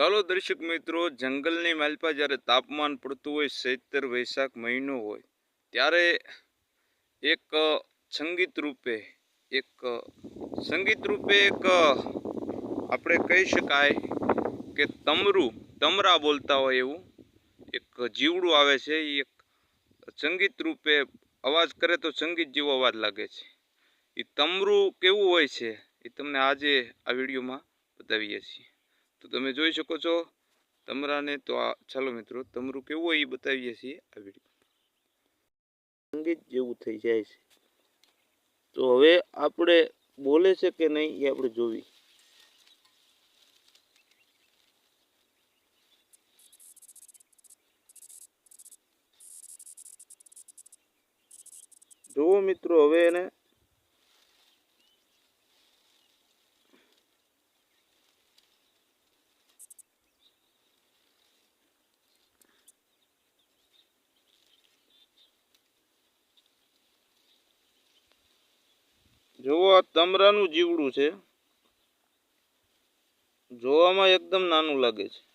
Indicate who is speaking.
Speaker 1: ચાલો દર્શક મિત્રો, જંગલની માલપા જ્યારે તાપમાન પડતું હોય ચૈત્ર વૈશાખ મહિનો હોય, ત્યારે એક સંગીત રૂપે, એક સંગીત રૂપે એક આપણે કહી શકાય કે તમરું, તમરા બોલતા હોય એવું એક જીવડું આવે છે. એ એક સંગીત રૂપે અવાજ કરે તો સંગીત જેવો અવાજ લાગે છે. એ તમરું કેવું હોય છે, એ તમને આજે આ વિડીયોમાં બતાવીએ છીએ. તો તમે જોઈ શકો છો, તમરાને તો આ, ચાલો મિત્રો, તમરું કેવું હોય એ બતાવીએ છીએ આ વીડિયો સંગીત જેવું થઈ જાય છે. તો હવે આપણે બોલે છે કે નહીં એ આપણે જોવી. જુઓ મિત્રો, હવે એને જુઓ આ તમરાનું જીવડું છે. જોવામાં એકદમ નાનું લાગે છે.